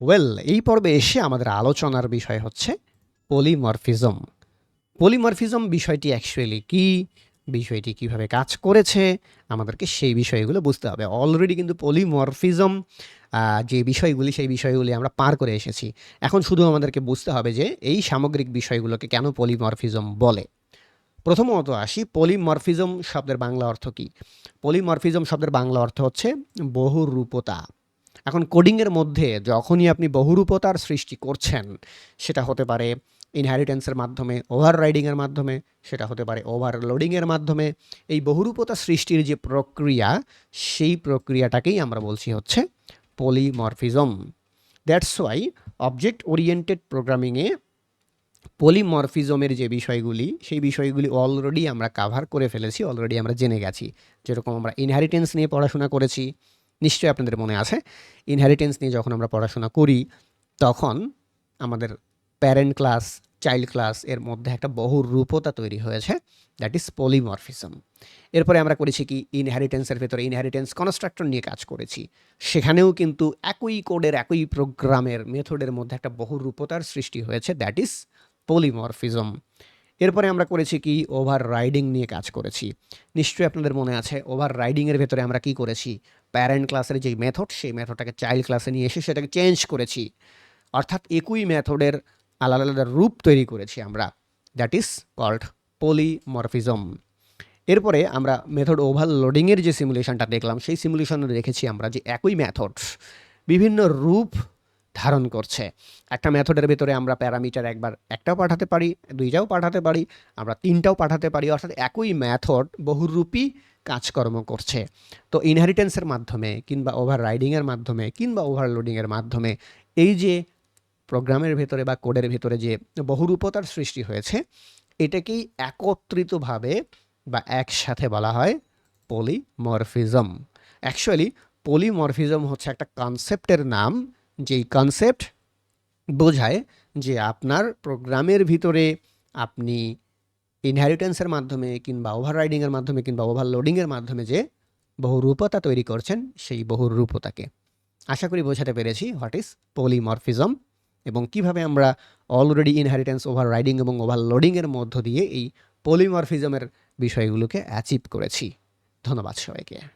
Well এই পর্বে এসে আমাদের আলোচনার বিষয় হচ্ছে পলিমরফিজম পলিমরফিজম বিষয়টি অ্যাকচুয়ালি কি? বিষয়টি কীভাবে কাজ করেছে? আমাদেরকে সেই বিষয়গুলো বুঝতে হবে। অলরেডি কিন্তু পলিমরফিজম যে বিষয়গুলি, সেই বিষয়গুলি আমরা পার করে এসেছি। এখন শুধু আমাদেরকে বুঝতে হবে যে এই সামগ্রিক বিষয়গুলোকে কেন পলিমরফিজম বলে। প্রথমত আসি পলিমরফিজম শব্দের বাংলা অর্থ কী? পলিমরফিজম শব্দের বাংলা অর্থ হচ্ছে বহুরূপতা। এখন কোডিংয়ের মধ্যে যখনই আপনি বহুরূপতার সৃষ্টি করছেন, সেটা হতে পারে ইনহেরিটেন্সের মাধ্যমে ওভার রাইডিংয়ের মাধ্যমে, সেটা হতে পারে ওভারলোডিংয়ের মাধ্যমে, এই বহুরূপতা সৃষ্টির যে প্রক্রিয়া, সেই প্রক্রিয়াটাকেই আমরা বলছি হচ্ছে polymorphism that's why object oriented প্রোগ্রামিংয়ে পলিমরফিজমের যে বিষয়গুলি, সেই বিষয়গুলি অলরেডি আমরা কাভার করে ফেলেছি অলরেডি আমরা জেনে গেছি। যেরকম আমরা ইনহেরিটেন্স নিয়ে পড়াশোনা করেছি নিশ্চয়ই আপনাদের মনে আছে। ইনহেরিটেন্স নিয়ে যখন আমরা পড়াশোনা করি, তখন আমাদের প্যারেন্ট ক্লাস চাইল্ড ক্লাস এর মধ্যে একটা বহু রূপতা তৈরি হয়েছে দ্যাট ইজ পলিমরফিজম এরপরে আমরা করেছি কি? ইনহেরিটেন্সের ভেতরে ইনহেরিটেন্স কনস্ট্রাক্টর নিয়ে কাজ করেছি। সেখানেও কিন্তু একই কোডের একই প্রোগ্রামের মেথডের মধ্যে একটা বহু রূপতার সৃষ্টি হয়েছে দ্যাট ইজ পলিমরফিজম এরপরে আমরা করেছি কি? ওভার রাইডিং নিয়ে কাজ করেছি। নিশ্চয়ই আপনাদের মনে আছে ওভার রাইডিংয়ের ভেতরে আমরা কি করেছি? প্যারেন্ট ক্লাসের যে মেথড সেই মেথডটাকে চাইল্ড ক্লাসে নিয়ে এসে সেটাকে চেঞ্জ করেছি। অর্থাৎ একই মেথডের আলাদা আলাদা রূপ তৈরি করেছি আমরা। দ্যাট ইজ কল্ড পলিমরফিজম এরপরে আমরা মেথড ওভারলোডিংয়ের যে সিমুলেশনটা দেখলাম, সেই সিমুলেশনে দেখেছি আমরা যে একই মেথড বিভিন্ন রূপ ধারণ করছে। একটা মেথডের ভেতরে আমরা প্যারামিটার একবার একটাও পাঠাতে পারি, দুইটাও পাঠাতে পারি, আমরা তিনটাও পাঠাতে পারি, অর্থাৎ একই মেথড বহুরূপী কাজকর্ম করছে। তো ইনহেরিটেন্সের মাধ্যমে কিংবা ওভার রাইডিংয়ের মাধ্যমে কিংবা ওভারলোডিংয়ের মাধ্যমে এই যে প্রোগ্রামের ভেতরে বা কোডের ভেতরে যে বহুরূপতার সৃষ্টি হয়েছে, এটাকেই একত্রিতভাবে বা একসাথে বলা হয় পলিমরফিজম অ্যাকচুয়ালি পলিমরফিজম হচ্ছে একটা কনসেপ্টের নাম যেই কনসেপ্ট বোঝায় যে আপনার প্রোগ্রামের ভিতরে আপনি ইনহেরিটেন্সের মাধ্যমে কিংবা ওভাররাইডিংয়ের মাধ্যমে কিংবা ওভারলোডিংয়ের মাধ্যমে যে বহুরূপতা তৈরি করছেন, সেই বহুরূপতাকে। আশা করি বোঝাতে পেরেছি হোয়াট ইজ পলিমরফিজম এবং কীভাবে আমরা অলরেডি ইনহেরিটেন্স ওভার রাইডিং এবং ওভারলোডিংয়ের মধ্য দিয়ে এই পলিমরফিজমের বিষয়গুলোকে অ্যাচিভ করেছি। ধন্যবাদ সবাইকে।